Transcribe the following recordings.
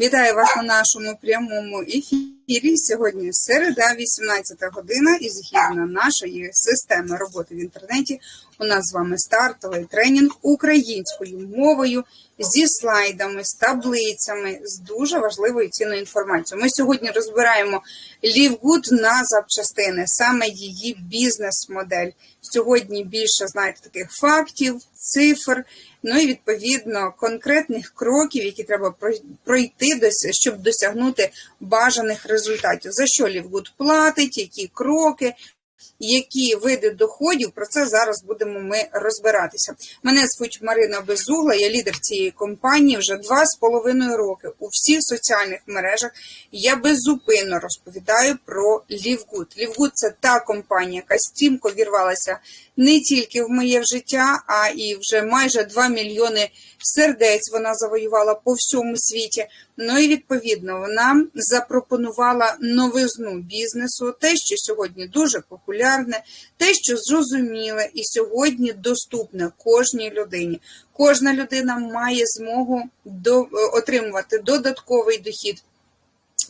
Вітаю вас на нашому прямому ефірі. Сьогодні середа, 18 година, і згідно нашої системи роботи в інтернеті, у нас з вами стартовий тренінг українською мовою зі слайдами, з таблицями, з дуже важливою цінною інформацією. Ми сьогодні розбираємо Лівгуд на запчастини, саме її бізнес-модель. Сьогодні більше знаєте таких фактів, цифр. Ну і відповідно конкретних кроків, які треба пройти, щоб досягнути бажаних результатів. За що Лівгуд платить, які кроки, які види доходів, про це зараз будемо ми розбиратися. Мене звуть Марина Безугла, я лідер цієї компанії вже два з половиною роки у всіх соціальних мережах. Я беззупинно розповідаю про Лівгуд. Лівгуд це та компанія, яка стрімко вірвалася не тільки в моє життя, а і вже майже 2 мільйони сердець вона завоювала по всьому світі. Ну і відповідно вона запропонувала новизну бізнесу, те, що сьогодні дуже популярне, те, що зрозуміле і сьогодні доступне кожній людині. Кожна людина має змогу до, отримувати додатковий дохід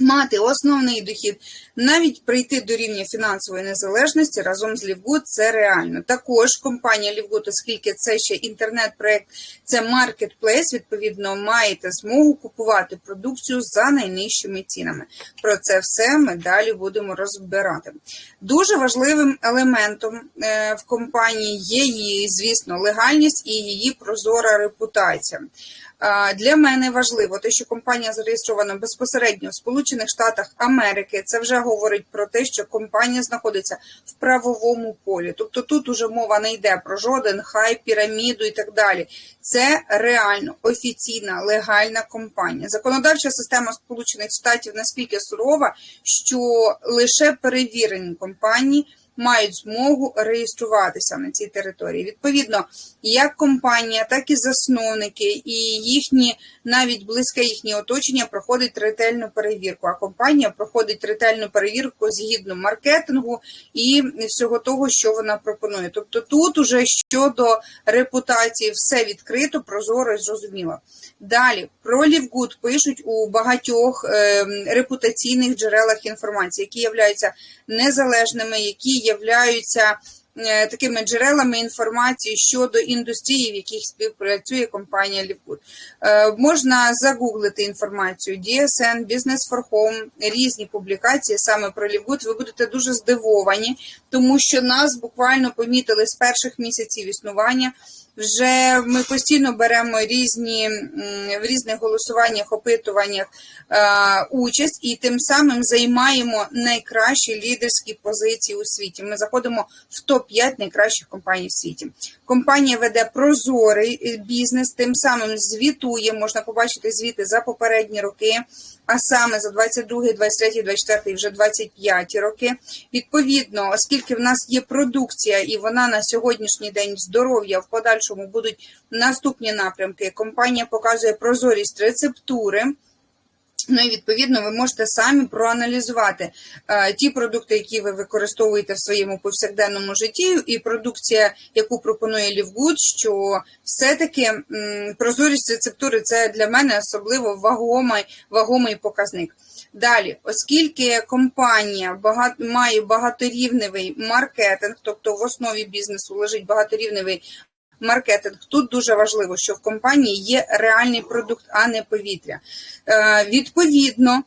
мати основний дохід, навіть прийти до рівня фінансової незалежності разом з Лівгуд це реально. Також компанія Лівгуд, оскільки це ще інтернет-проект, це маркетплейс, відповідно, маєте змогу купувати продукцію за найнижчими цінами. Про це все ми далі будемо розбирати. Дуже важливим елементом е, в компанії є її, звісно, легальність і її прозора репутація. Для мене важливо те, що компанія зареєстрована безпосередньо в Сполучених Штатах Америки. Це вже говорить про те, що компанія знаходиться в правовому полі. Тобто тут уже мова не йде про жоден хай, піраміду і так далі. Це реально офіційна легальна компанія. Законодавча система Сполучених Штатів наскільки сурова, що лише перевірені компанії мають змогу реєструватися на цій території. Відповідно, як компанія, так і засновники, і їхні навіть близьке їхнє оточення проходить ретельну перевірку. А компанія проходить ретельну перевірку згідно маркетингу і всього того, що вона пропонує. Тобто, тут уже щодо репутації все відкрито, прозоро і зрозуміло. Далі про Лівгуд пишуть у багатьох е, репутаційних джерелах інформації, які являються незалежними, які являються такими джерелами інформації щодо індустрії, в яких співпрацює компанія Лівгуд. Е, можна загуглити інформацію DSN, Business for Home, різні публікації саме про Лівгуд. Ви будете дуже здивовані, тому що нас буквально помітили з перших місяців існування. Вже ми постійно беремо різні в різних голосуваннях, опитуваннях е, участь і тим самим займаємо найкращі лідерські позиції у світі. Ми заходимо в топ 5 найкращих компаній в світі. Компанія веде прозорий бізнес, тим самим звітує, можна побачити звіти за попередні роки а саме за 22, 23, 24 і вже 25 роки. Відповідно, оскільки в нас є продукція, і вона на сьогоднішній день здоров'я в подальшому будуть наступні напрямки. Компанія показує прозорість рецептури. Ну і відповідно ви можете самі проаналізувати е, ті продукти, які ви використовуєте в своєму повсякденному житті, і продукція, яку пропонує Лівгуд, що все-таки прозорість рецептури це для мене особливо вагомий, вагомий показник. Далі, оскільки компанія багато, має багаторівневий маркетинг, тобто в основі бізнесу лежить багаторівневий маркетинг. Тут дуже важливо, що в компанії є реальний продукт, а не повітря. Е, відповідно,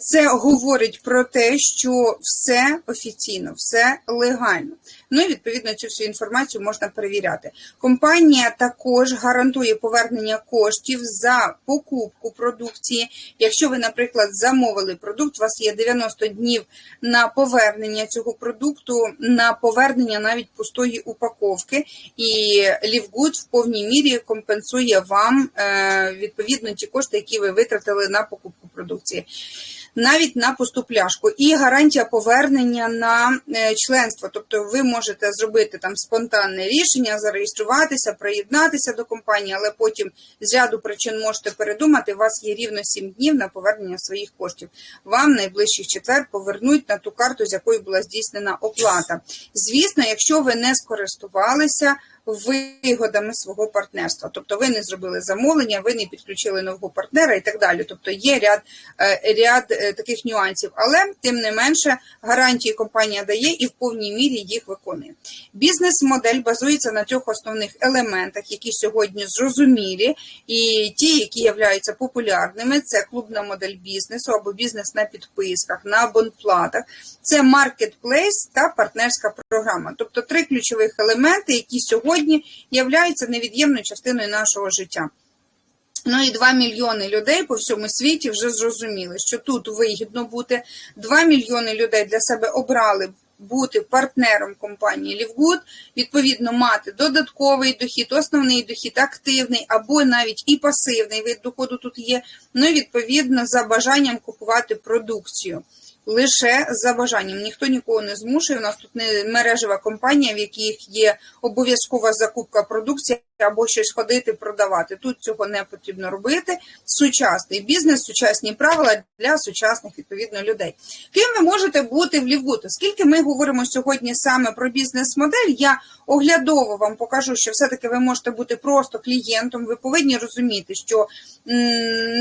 це говорить про те, що все офіційно, все легально. Ну і відповідно цю всю інформацію можна перевіряти. Компанія також гарантує повернення коштів за покупку продукції. Якщо ви, наприклад, замовили продукт, у вас є 90 днів на повернення цього продукту, на повернення навіть пустої упаковки, і Лівгуд в повній мірі компенсує вам е, відповідно ті кошти, які ви витратили на покупку продукції навіть на пусту пляшку, і гарантія повернення на е, членство. Тобто, ви можете зробити там спонтанне рішення, зареєструватися, приєднатися до компанії, але потім з ряду причин можете передумати. У вас є рівно 7 днів на повернення своїх коштів. Вам найближчих четвер повернуть на ту карту, з якої була здійснена оплата. Звісно, якщо ви не скористувалися вигодами свого партнерства. Тобто ви не зробили замовлення, ви не підключили нового партнера і так далі. Тобто є ряд, е, ряд е, таких нюансів, але тим не менше гарантії компанія дає і в повній мірі їх виконує. Бізнес-модель базується на трьох основних елементах, які сьогодні зрозумілі, і ті, які являються популярними, це клубна модель бізнесу або бізнес на підписках, на абонплатах, це маркетплейс та партнерська програма. Тобто три ключових елементи, які сьогодні являються невід'ємною частиною нашого життя. Ну і 2 мільйони людей по всьому світі вже зрозуміли, що тут вигідно бути. 2 мільйони людей для себе обрали бути партнером компанії Лівгуд, відповідно, мати додатковий дохід, основний дохід, активний або навіть і пасивний вид доходу тут є. Ну і відповідно за бажанням купувати продукцію. Лише за бажанням. Ніхто нікого не змушує. У нас тут не мережева компанія, в яких є обов'язкова закупка продукції або щось ходити продавати. Тут цього не потрібно робити. Сучасний бізнес, сучасні правила для сучасних відповідно людей. Ким ви можете бути в Лівгуд? Оскільки ми говоримо сьогодні саме про бізнес-модель, я оглядово вам покажу, що все-таки ви можете бути просто клієнтом. Ви повинні розуміти, що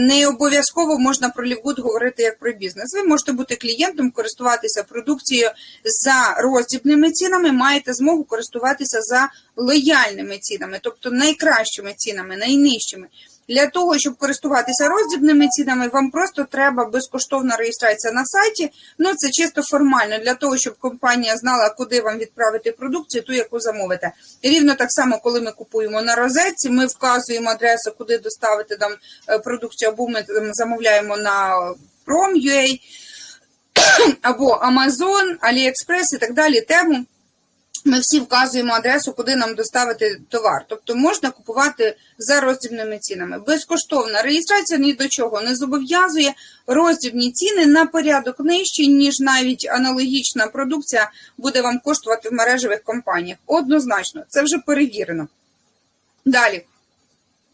не обов'язково можна про Лівгуд говорити як про бізнес. Ви можете бути клієнтом, користуватися продукцією за роздібними цінами, маєте змогу користуватися за лояльними цінами, тобто найкращими цінами, найнижчими. Для того, щоб користуватися роздібними цінами, вам просто треба безкоштовна реєстрація на сайті. Ну це чисто формально для того, щоб компанія знала, куди вам відправити продукцію, ту, яку замовите. Рівно так само, коли ми купуємо на розетці, ми вказуємо адресу, куди доставити там е, продукцію, або ми там замовляємо на Prom.ua, або Amazon, AliExpress і так далі. Тему. Ми всі вказуємо адресу, куди нам доставити товар. Тобто можна купувати за роздрібними цінами. Безкоштовна реєстрація ні до чого не зобов'язує роздрібні ціни на порядок нижчі, ніж навіть аналогічна продукція буде вам коштувати в мережевих компаніях. Однозначно, це вже перевірено. Далі.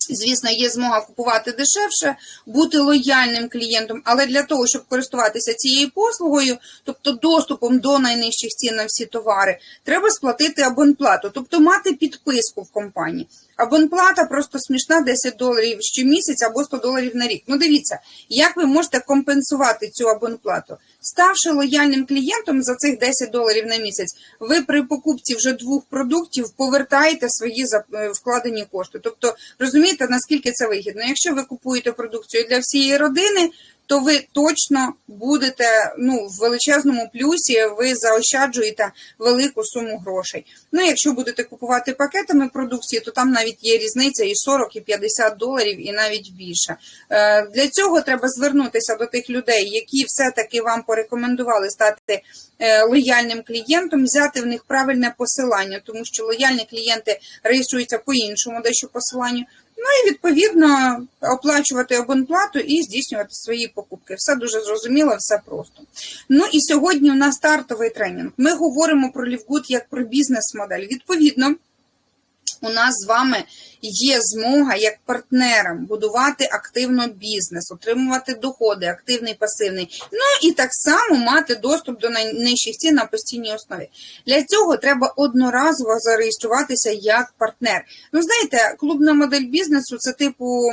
Звісно, є змога купувати дешевше, бути лояльним клієнтом, але для того, щоб користуватися цією послугою, тобто доступом до найнижчих цін на всі товари, треба сплатити абонплату, тобто мати підписку в компанії. Абонплата просто смішна 10 доларів щомісяця або 100 доларів на рік. Ну, дивіться, як ви можете компенсувати цю абонплату. Ставши лояльним клієнтом за цих 10 доларів на місяць, ви при покупці вже двох продуктів повертаєте свої вкладені кошти. Тобто, розумієте, наскільки це вигідно. Якщо ви купуєте продукцію для всієї родини, то ви точно будете ну, в величезному плюсі, ви заощаджуєте велику суму грошей. Ну, якщо будете купувати пакетами продукції, то там навіть є різниця і 40, і 50 доларів, і навіть більше. Е, Для цього треба звернутися до тих людей, які все-таки вам порекомендували стати е, лояльним клієнтом, взяти в них правильне посилання, тому що лояльні клієнти реєструються по іншому, дещо посиланню. Ну і відповідно оплачувати абонплату і здійснювати свої покупки. Все дуже зрозуміло, все просто. Ну і сьогодні у нас стартовий тренінг. Ми говоримо про Лівгуд як про бізнес-модель. Відповідно, у нас з вами є змога як партнерам будувати активно бізнес, отримувати доходи, активний, пасивний. Ну і так само мати доступ до найнижчих цін на постійній основі. Для цього треба одноразово зареєструватися як партнер. Ну, знаєте, клубна модель бізнесу це типу,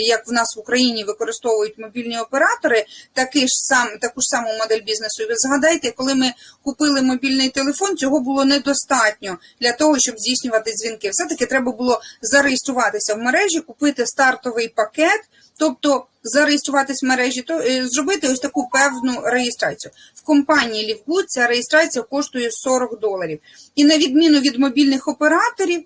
як в нас в Україні використовують мобільні оператори, такий ж сам, таку ж саму модель бізнесу. Ви згадайте, коли ми купили мобільний телефон, цього було недостатньо для того, щоб здійснювати дзвінки. Все-таки треба було зареєструватися в мережі, купити стартовий пакет, тобто зареєструватись в мережі, то е, зробити ось таку певну реєстрацію. В компанії Лівгуд ця реєстрація коштує 40 доларів. І на відміну від мобільних операторів.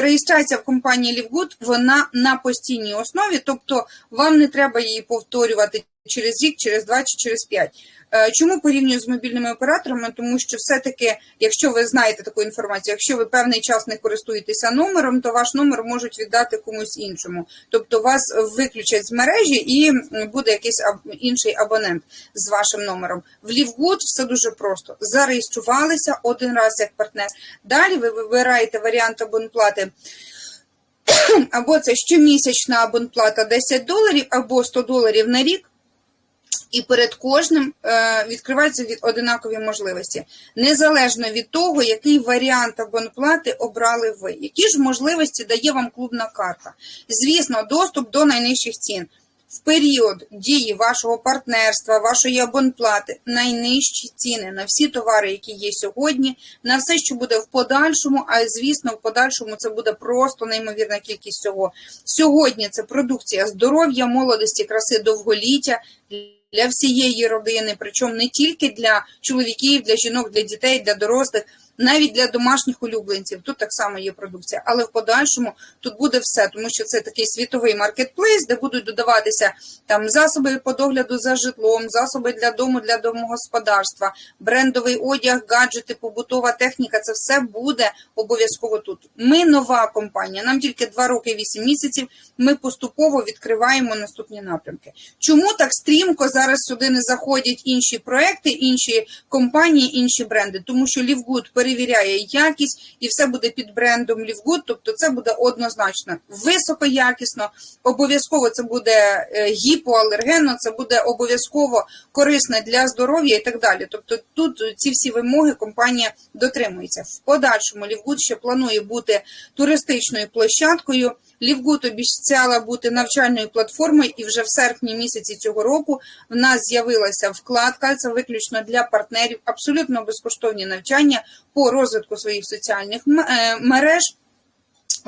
Реєстрація в компанії Лівгуд вона на постійній основі, тобто вам не треба її повторювати через рік, через два чи через п'ять. Чому порівнюю з мобільними операторами? Тому що все-таки, якщо ви знаєте таку інформацію, якщо ви певний час не користуєтеся номером, то ваш номер можуть віддати комусь іншому. Тобто вас виключать з мережі і буде якийсь інший абонент з вашим номером. В Лівгуд все дуже просто. Зареєструвалися один раз як партнер. Далі ви вибираєте варіант абонплати. Або це щомісячна абонплата 10 доларів, або 100 доларів на рік. І перед кожним е, відкриваються від одинакові можливості, незалежно від того, який варіант абонплати обрали ви. Які ж можливості дає вам клубна карта? Звісно, доступ до найнижчих цін. В період дії вашого партнерства, вашої абонплати, найнижчі ціни на всі товари, які є сьогодні, на все, що буде в подальшому. А звісно, в подальшому це буде просто неймовірна кількість всього. Сьогодні це продукція здоров'я, молодості, краси, довголіття для всієї родини, причому не тільки для чоловіків, для жінок, для дітей, для дорослих, навіть для домашніх улюбленців. Тут так само є продукція, але в подальшому тут буде все, тому що це такий світовий маркетплейс, де будуть додаватися там засоби по догляду за житлом, засоби для дому, для домогосподарства, брендовий одяг, гаджети, побутова техніка. Це все буде обов'язково тут. Ми нова компанія. Нам тільки 2 роки 8 місяців. Ми поступово відкриваємо наступні напрямки. Чому так стрімко зараз сюди не заходять інші проекти, інші компанії, інші бренди? Тому що Лівгуд перевіряє якість і все буде під брендом Лівгуд, тобто це буде однозначно високоякісно, обов'язково це буде е, гіпоалергенно, це буде обов'язково корисне для здоров'я і так далі. Тобто тут ці всі вимоги компанія дотримується. В подальшому Лівгуд ще планує бути туристичною площадкою. Лівгуд обіцяла бути навчальною платформою, і вже в серпні місяці цього року в нас з'явилася вкладка. Це виключно для партнерів, абсолютно безкоштовні навчання по розвитку своїх соціальних е, мереж.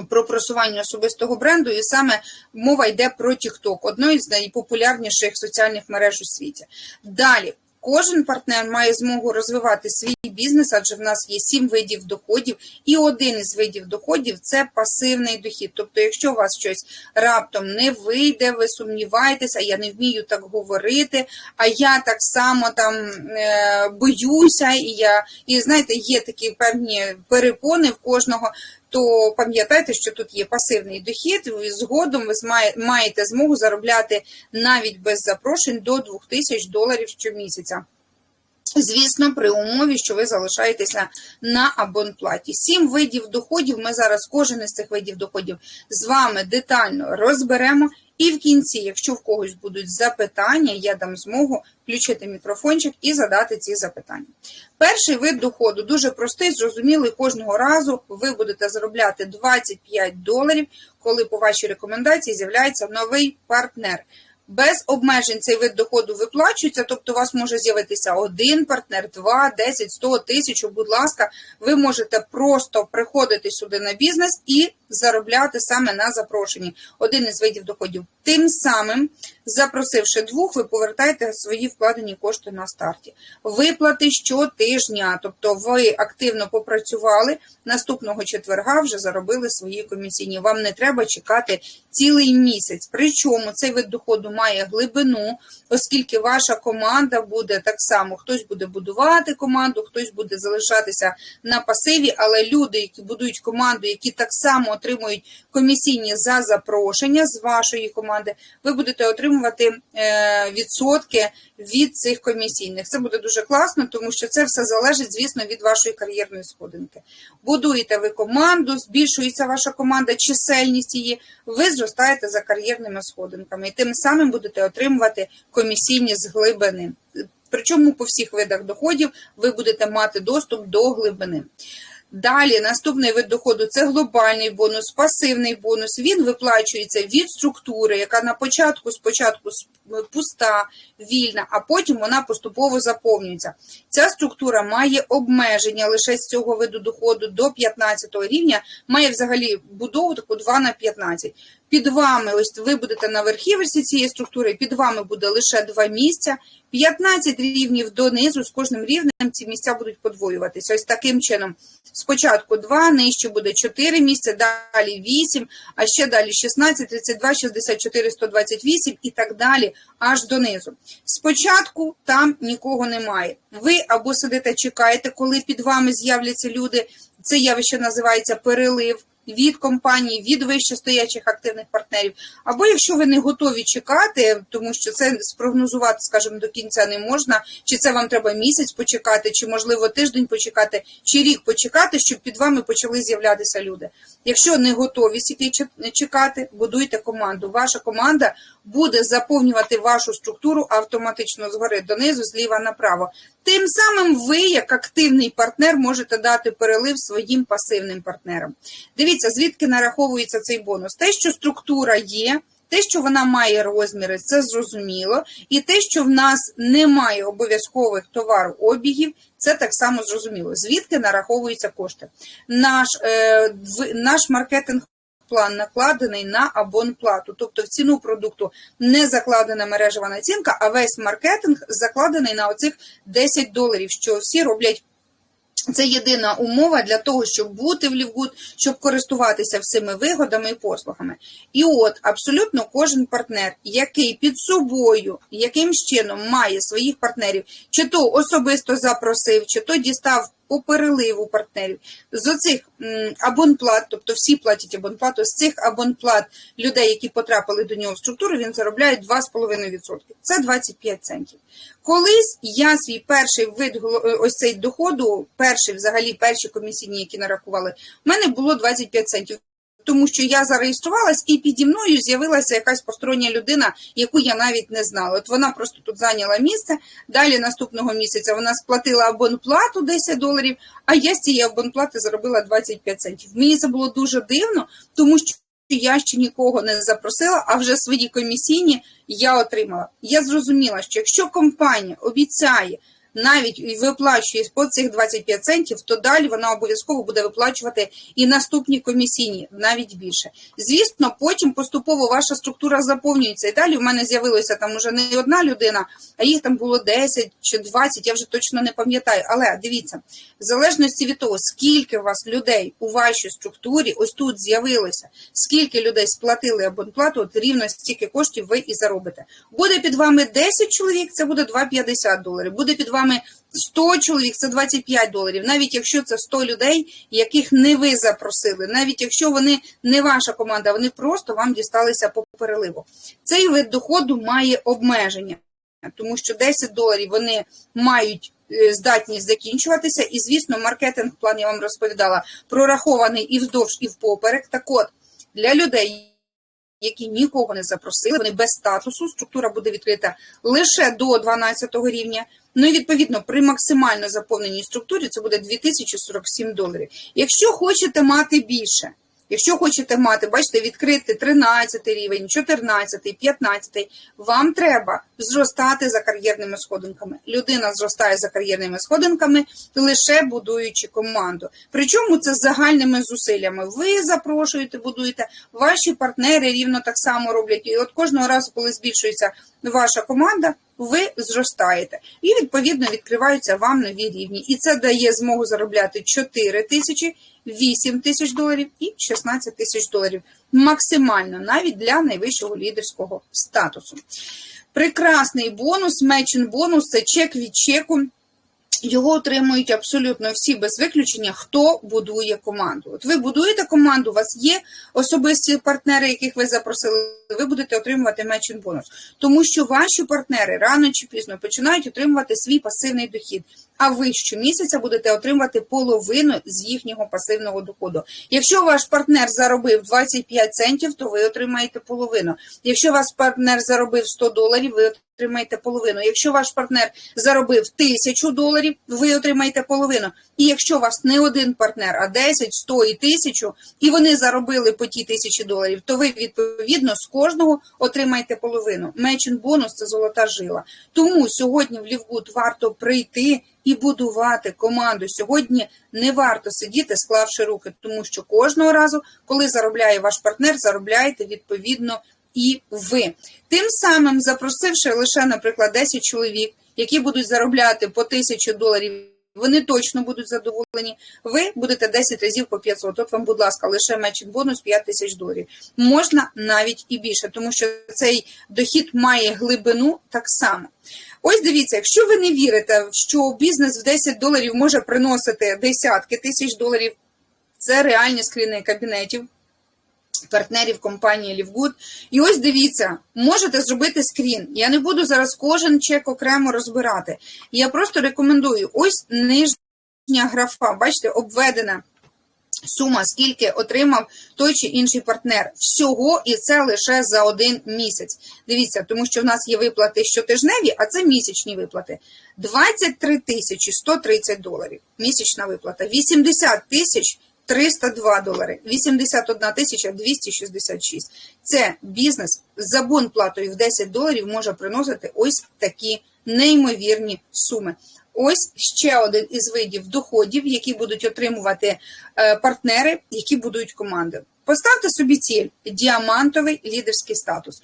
Про просування особистого бренду, і саме мова йде про TikTok, одної з найпопулярніших соціальних мереж у світі. Далі кожен партнер має змогу розвивати свій бізнес, адже в нас є сім видів доходів, і один із видів доходів це пасивний дохід. Тобто, якщо у вас щось раптом не вийде, ви сумніваєтеся, я не вмію так говорити, а я так само там е, боюся, і я і знаєте, є такі певні перепони в кожного. То пам'ятайте, що тут є пасивний дохід, і згодом ви маєте змогу заробляти навіть без запрошень до 2000 доларів щомісяця. Звісно, при умові, що ви залишаєтеся на абонплаті. Сім видів доходів. Ми зараз кожен із цих видів доходів з вами детально розберемо. І в кінці, якщо в когось будуть запитання, я дам змогу включити мікрофончик і задати ці запитання. Перший вид доходу дуже простий, зрозумілий. Кожного разу ви будете заробляти 25 доларів, коли по вашій рекомендації з'являється новий партнер. Без обмежень цей вид доходу виплачується, тобто у вас може з'явитися один партнер, два, 10, 100, тисячу. Будь ласка, ви можете просто приходити сюди на бізнес і заробляти саме на запрошенні. Один із видів доходів. Тим самим, запросивши двох, ви повертаєте свої вкладені кошти на старті. Виплати щотижня, тобто ви активно попрацювали, наступного четверга вже заробили свої комісійні. Вам не треба чекати цілий місяць. Причому цей вид доходу має глибину, оскільки ваша команда буде так само, хтось буде будувати команду, хтось буде залишатися на пасиві, але люди, які будують команду, які так само отримують комісійні за запрошення з вашої команди, ви будете отримувати е, відсотки від цих комісійних. Це буде дуже класно, тому що це все залежить, звісно, від вашої кар'єрної сходинки. Будуєте ви команду, збільшується ваша команда, чисельність її, ви зростаєте за кар'єрними сходинками, і тим самим будете отримувати комісійні з глибини. Причому по всіх видах доходів ви будете мати доступ до глибини. Далі наступний вид доходу це глобальний бонус, пасивний бонус. Він виплачується від структури, яка на початку спочатку пуста, вільна, а потім вона поступово заповнюється. Ця структура має обмеження лише з цього виду доходу до 15 рівня, має взагалі будову таку 2 на 15. Під вами, ось ви будете на верхівці цієї структури, під вами буде лише два місця. 15 рівнів донизу, з кожним рівнем ці місця будуть подвоюватися. Ось таким чином. Спочатку 2, нижче буде 4 місця, далі 8, а ще далі 16, 32, 64, 128 і так далі, аж донизу. Спочатку там нікого немає. Ви або сидите, чекаєте, коли під вами з'являться люди. Це явище називається перелив. від компанії, від вищестоячих активних партнерів. Або якщо ви не готові чекати, тому що це спрогнозувати, скажімо, до кінця не можна, чи це вам треба місяць почекати, чи можливо тиждень почекати, чи рік почекати, щоб під вами почали з'являтися люди. Якщо не готові чек- чекати, будуйте команду. Ваша команда буде заповнювати вашу структуру автоматично згори донизу, зліва направо. Тим самим ви, як активний партнер, можете дати перелив своїм пасивним партнерам. Дивіться, звідки нараховується цей бонус. Те, що структура є, те, що вона має розміри, це зрозуміло. І те, що в нас немає обов'язкових товарообігів, це так само зрозуміло. Звідки нараховуються кошти. Наш, е, наш маркетинг. План накладений на абонплату, тобто в ціну продукту не закладена мережева націнка, а весь маркетинг закладений на оцих 10 доларів, що всі роблять це єдина умова для того, щоб бути в Лівгуд, щоб користуватися всіми вигодами і послугами. І от абсолютно кожен партнер, який під собою якимсь чином має своїх партнерів, чи то особисто запросив, чи то дістав по переливу партнерів з оцих абонплат, тобто всі платять абонплату, з цих абонплат людей, які потрапили до нього в структуру, він заробляє 2,5%. Це 25 центів. Колись я свій перший вид е, ось цей доходу, перший взагалі перші комісійні, які нарахували, в мене було 25 центів. Тому що я зареєструвалась і піді мною з'явилася якась постороння людина, яку я навіть не знала. От вона просто тут зайняла місце. Далі наступного місяця вона сплатила абонплату 10 доларів, а я з цієї абонплати заробила 25 центів. Мені це було дуже дивно, тому що я ще нікого не запросила, а вже свої комісійні я отримала. Я зрозуміла, що якщо компанія обіцяє навіть виплачує по цих 25 центів, то далі вона обов'язково буде виплачувати і наступні комісійні, навіть більше. Звісно, потім поступово ваша структура заповнюється. І далі в мене з'явилося там уже не одна людина, а їх там було 10 чи 20, я вже точно не пам'ятаю. Але дивіться, в залежності від того, скільки у вас людей у вашій структурі, ось тут з'явилося, скільки людей сплатили абонплату, от рівно стільки коштів ви і заробите. Буде під вами 10 чоловік, це буде 2,50 доларів. Буде під вами 100 чоловік, це 25 доларів. Навіть якщо це 100 людей, яких не ви запросили, навіть якщо вони не ваша команда, вони просто вам дісталися по переливу. Цей вид доходу має обмеження, тому що 10 доларів вони мають е, здатність закінчуватися. І, звісно, маркетинг план я вам розповідала, прорахований і вздовж, і впоперек. Так от, для людей, які нікого не запросили, вони без статусу, структура буде відкрита лише до 12 рівня. Ну і відповідно при максимально заповненій структурі це буде 2047 доларів. Якщо хочете мати більше, якщо хочете мати, бачите, відкрити 13 рівень, 14, 15, вам треба зростати за кар'єрними сходинками. Людина зростає за кар'єрними сходинками, лише будуючи команду. Причому це з загальними зусиллями. Ви запрошуєте, будуєте, ваші партнери рівно так само роблять. І от кожного разу, коли збільшується ваша команда, ви зростаєте. І відповідно відкриваються вам нові рівні. І це дає змогу заробляти 4 тисячі, 8 тисяч доларів і 16 тисяч доларів. Максимально навіть для найвищого лідерського статусу. Прекрасний бонус, мечин бонус це чек від чеку. Його отримують абсолютно всі без виключення, хто будує команду. От ви будуєте команду, у вас є особисті партнери, яких ви запросили, ви будете отримувати мечин бонус. Тому що ваші партнери рано чи пізно починають отримувати свій пасивний дохід. А ви щомісяця будете отримувати половину з їхнього пасивного доходу. Якщо ваш партнер заробив 25 центів, то ви отримаєте половину. Якщо ваш партнер заробив 100 доларів, ви отримаєте половину. Якщо ваш партнер заробив 1000 доларів, ви отримаєте половину. І якщо вас не один партнер, а 10, 100 і 1000, і вони заробили по ті тисячі доларів, то ви відповідно з кожного отримаєте половину. Мечин бонус це золота жила. Тому сьогодні в Лівгуд варто прийти і будувати команду. Сьогодні не варто сидіти, склавши руки, тому що кожного разу, коли заробляє ваш партнер, заробляєте відповідно і ви. Тим самим, запросивши лише, наприклад, 10 чоловік, які будуть заробляти по 1000 доларів. Вони точно будуть задоволені. Ви будете 10 разів по 500. От вам, будь ласка, лише мечин бонус 5 тисяч доларів. Можна навіть і більше, тому що цей дохід має глибину так само. Ось дивіться, якщо ви не вірите, що бізнес в 10 доларів може приносити десятки тисяч доларів. Це реальні скріни кабінетів. Партнерів компанії Лівгуд. І ось дивіться, можете зробити скрін. Я не буду зараз кожен чек окремо розбирати. Я просто рекомендую: ось нижня графа, бачите, обведена сума, скільки отримав той чи інший партнер. Всього, і це лише за один місяць. Дивіться, тому що в нас є виплати щотижневі, а це місячні виплати. 23 тисячі 130 доларів. Місячна виплата. 80 тисяч 302 долари, 81 тисяча 266. Це бізнес з абонплатою в 10 доларів може приносити ось такі неймовірні суми. Ось ще один із видів доходів, які будуть отримувати е, партнери, які будують команди. Поставте собі ціль діамантовий лідерський статус.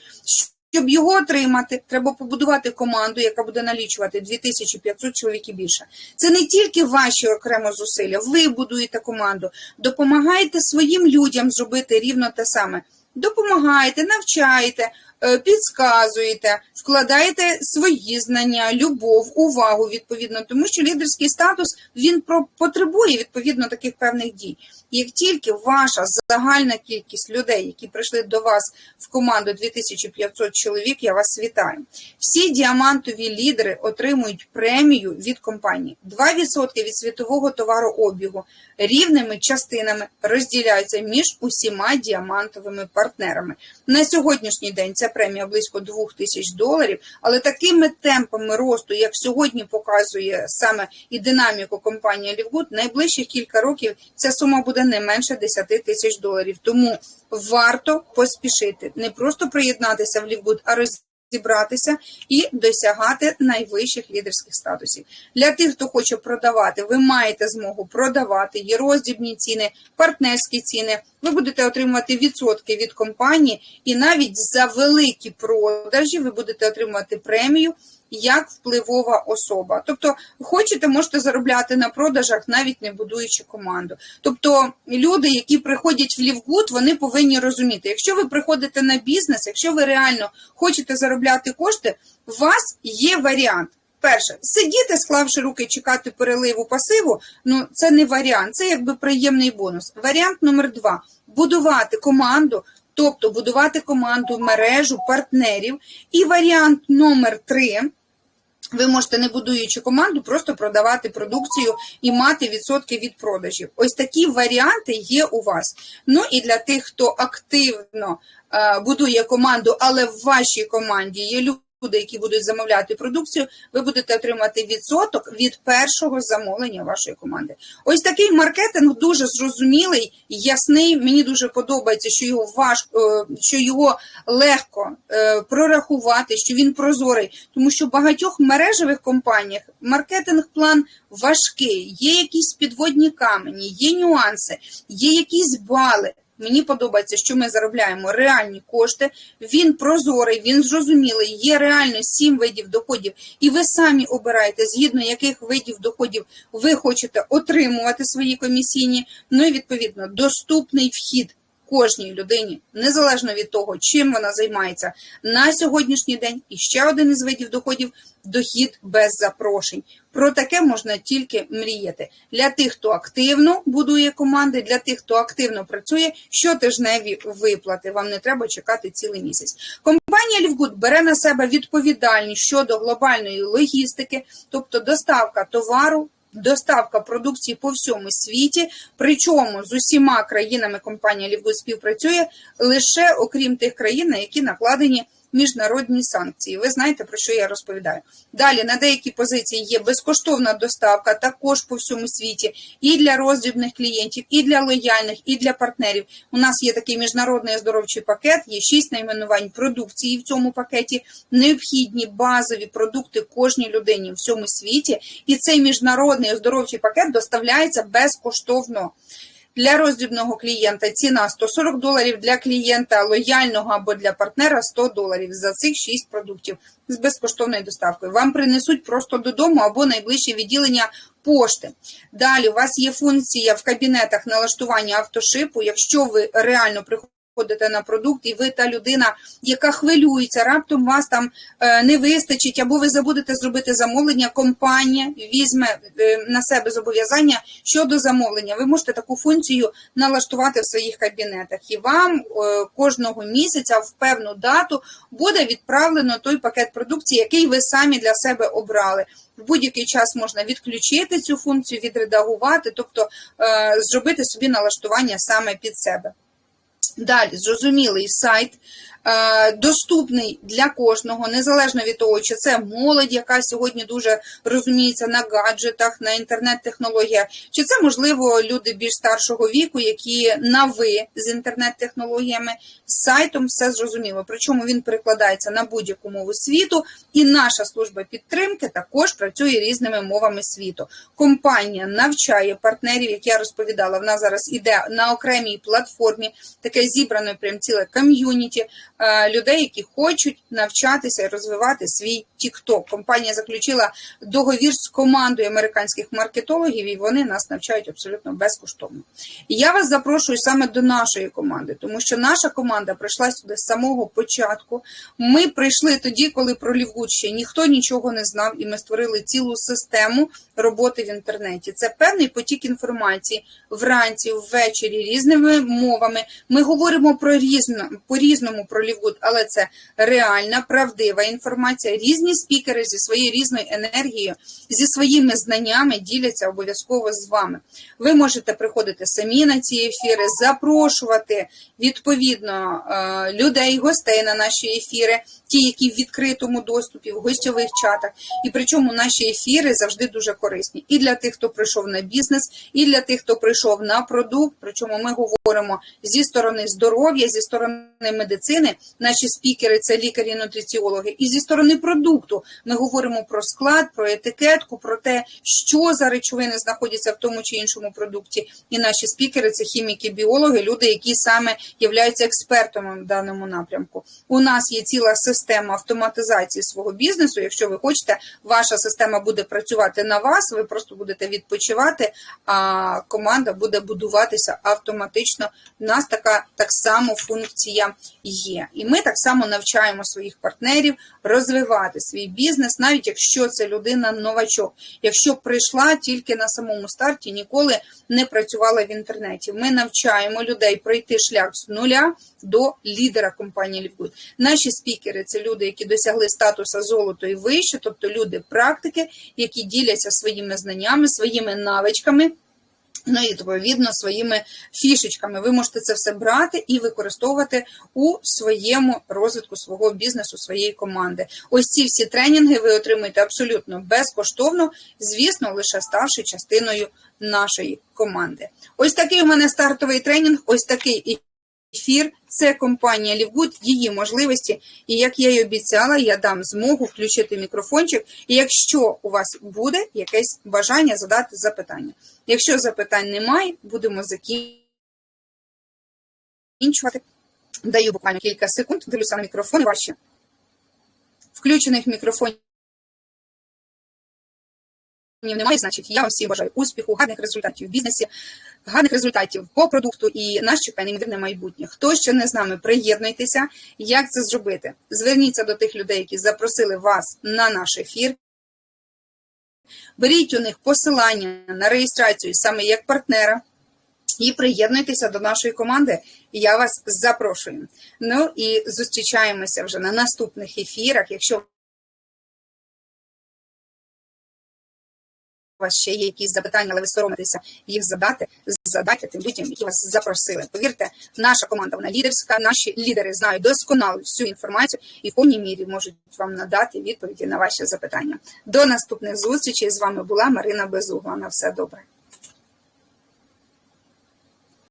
Щоб його отримати, треба побудувати команду, яка буде налічувати 2500 чоловік і більше. Це не тільки ваші окремо зусилля. Ви будуєте команду, допомагаєте своїм людям зробити рівно те саме. Допомагаєте, навчаєте, е, підказуєте, вкладаєте свої знання, любов, увагу відповідно, тому що лідерський статус він потребує відповідно таких певних дій. Як тільки ваша загальна кількість людей, які прийшли до вас в команду 2500 чоловік, я вас вітаю. Всі діамантові лідери отримують премію від компанії. 2% від світового товарообігу рівними частинами розділяються між усіма діамантовими партнерами. На сьогоднішній день премія близько 2000 доларів, але такими темпами росту, як сьогодні показує саме і динаміку компанія Лівгуд, найближчих кілька років ця сума буде не менше 10 тисяч доларів. Тому варто поспішити не просто приєднатися в Лівгуд, а розібратися і досягати найвищих лідерських статусів. Для тих, хто хоче продавати, ви маєте змогу продавати, є роздібні ціни, партнерські ціни. Ви будете отримувати відсотки від компанії, і навіть за великі продажі ви будете отримувати премію як впливова особа. Тобто, хочете, можете заробляти на продажах, навіть не будуючи команду. Тобто, люди, які приходять в Лівгуд, вони повинні розуміти, якщо ви приходите на бізнес, якщо ви реально хочете заробляти кошти, у вас є варіант. Перше, сидіти, склавши руки, чекати переливу пасиву, ну це не варіант, це якби приємний бонус. Варіант номер два будувати команду, тобто будувати команду, мережу партнерів. І варіант номер три. Ви можете, не будуючи команду, просто продавати продукцію і мати відсотки від продажів. Ось такі варіанти є у вас. Ну і для тих, хто активно е, будує команду, але в вашій команді є люди. Люди, які будуть замовляти продукцію, ви будете отримати відсоток від першого замовлення вашої команди. Ось такий маркетинг дуже зрозумілий, ясний. Мені дуже подобається, що його важко, що його легко е, прорахувати, що він прозорий, тому що в багатьох мережевих компаніях маркетинг-план важкий, є якісь підводні камені, є нюанси, є якісь бали. Мені подобається, що ми заробляємо реальні кошти. Він прозорий, він зрозумілий. Є реально сім видів доходів, і ви самі обираєте, згідно яких видів доходів ви хочете отримувати свої комісійні. Ну і відповідно доступний вхід кожній людині, незалежно від того, чим вона займається на сьогоднішній день. І ще один із видів доходів дохід без запрошень. Про таке можна тільки мріяти. Для тих, хто активно будує команди, для тих, хто активно працює, щотижневі виплати. Вам не треба чекати цілий місяць. Компанія Лівгуд бере на себе відповідальність щодо глобальної логістики, тобто доставка товару. Доставка продукції по всьому світі, причому з усіма країнами компанія Лівгуд співпрацює лише окрім тих країн, на які накладені міжнародні санкції. Ви знаєте, про що я розповідаю. Далі на деякі позиції є безкоштовна доставка, також по всьому світі, і для роздрібних клієнтів, і для лояльних, і для партнерів. У нас є такий міжнародний оздоровчий пакет, є шість найменувань продукції в цьому пакеті, необхідні базові продукти кожній людині в всьому світі. І цей міжнародний оздоровчий пакет доставляється безкоштовно. Для роздрібного клієнта ціна 140 доларів, для клієнта лояльного або для партнера 100 доларів за цих 6 продуктів з безкоштовною доставкою. Вам принесуть просто додому або найближче відділення пошти. Далі у вас є функція в кабінетах налаштування автошипу. Якщо ви реально приходите приходите на продукт, і ви та людина, яка хвилюється, раптом вас там е, не вистачить, або ви забудете зробити замовлення, компанія візьме е, на себе зобов'язання щодо замовлення. Ви можете таку функцію налаштувати в своїх кабінетах, і вам е, кожного місяця в певну дату буде відправлено той пакет продукції, який ви самі для себе обрали. В будь-який час можна відключити цю функцію, відредагувати, тобто зробити собі налаштування саме під себе. Далі, зрозумілий сайт, доступний для кожного, незалежно від того, чи це молодь, яка сьогодні дуже розуміється на гаджетах, на інтернет-технологіях, чи це, можливо, люди більш старшого віку, які на ви з інтернет-технологіями, з сайтом все зрозуміло. Причому він перекладається на будь-яку мову світу, і наша служба підтримки також працює різними мовами світу. Компанія навчає партнерів, як я розповідала, вона зараз іде на окремій платформі, таке зібране прям ціле ком'юніті е, людей, які хочуть навчатися і розвивати свій TikTok. Компанія заключила договір з командою американських маркетологів, і вони нас навчають абсолютно безкоштовно. І я вас запрошую саме до нашої команди, тому що наша команда прийшла сюди з самого початку. Ми прийшли тоді, коли про Лівгуд ще ніхто нічого не знав, і ми створили цілу систему роботи в інтернеті. Це певний потік інформації вранці, ввечері, різними мовами. Ми говоримо про різно по різному про Лівгуд, але це реальна, правдива інформація. Різні спікери зі своєю різною енергією, зі своїми знаннями діляться обов'язково з вами. Ви можете приходити самі на ці ефіри, запрошувати відповідно е, людей, гостей на наші ефіри, ті, які в відкритому доступі, в гостьових чатах. І причому наші ефіри завжди дуже корисні і для тих, хто прийшов на бізнес, і для тих, хто прийшов на продукт. Причому ми говоримо зі сторони здоров'я, зі сторони медицини. Наші спікери це лікарі, нутриціологи, і зі сторони продукту ми говоримо про склад, про етикетку, про те, що за речовини знаходяться в тому чи іншому продукті. І наші спікери це хіміки, біологи, люди, які саме являються експертами в даному напрямку. У нас є ціла система автоматизації свого бізнесу. Якщо ви хочете, ваша система буде працювати на вас, ви просто будете відпочивати, а команда буде будуватися автоматично. У нас така так само функція є. І ми так само навчаємо своїх партнерів розвивати свій бізнес, навіть якщо це людина новачок. Якщо прийшла тільки на самому старті, ніколи не працювала в інтернеті. Ми навчаємо людей пройти шлях з нуля до лідера компанії Лівгуд. Наші спікери це люди, які досягли статуса золото і вище, тобто люди практики, які діляться своїми знаннями, своїми навичками. Ну і відповідно своїми фішечками. Ви можете це все брати і використовувати у своєму розвитку свого бізнесу, своєї команди. Ось ці всі тренінги ви отримуєте абсолютно безкоштовно, звісно, лише ставши частиною нашої команди. Ось такий у мене стартовий тренінг, ось такий ефір. Це компанія Лівгуд, її можливості. І як я й обіцяла, я дам змогу включити мікрофончик. Якщо у вас буде якесь бажання задати запитання. Якщо запитань немає, будемо закінчувати. Даю буквально кілька секунд, дивлюся на мікрофони ваші. Включених мікрофонів немає, значить, я всім бажаю успіху, гарних результатів в бізнесі, гарних результатів по продукту і нас чекає неймовірне майбутнє. Хто ще не з нами, приєднуйтеся. Як це зробити? Зверніться до тих людей, які запросили вас на наш ефір. Беріть у них посилання на реєстрацію саме як партнера. І приєднуйтеся до нашої команди, я вас запрошую. Ну і зустрічаємося вже на наступних ефірах. Якщо вас ще є якісь запитання, але ви соромитеся їх задати, задайте тим людям, які вас запросили. Повірте, наша команда вона лідерська, наші лідери знають досконало всю інформацію і в повній мірі можуть вам надати відповіді на ваші запитання. До наступних зустрічей з вами була Марина Безугла. На все добре.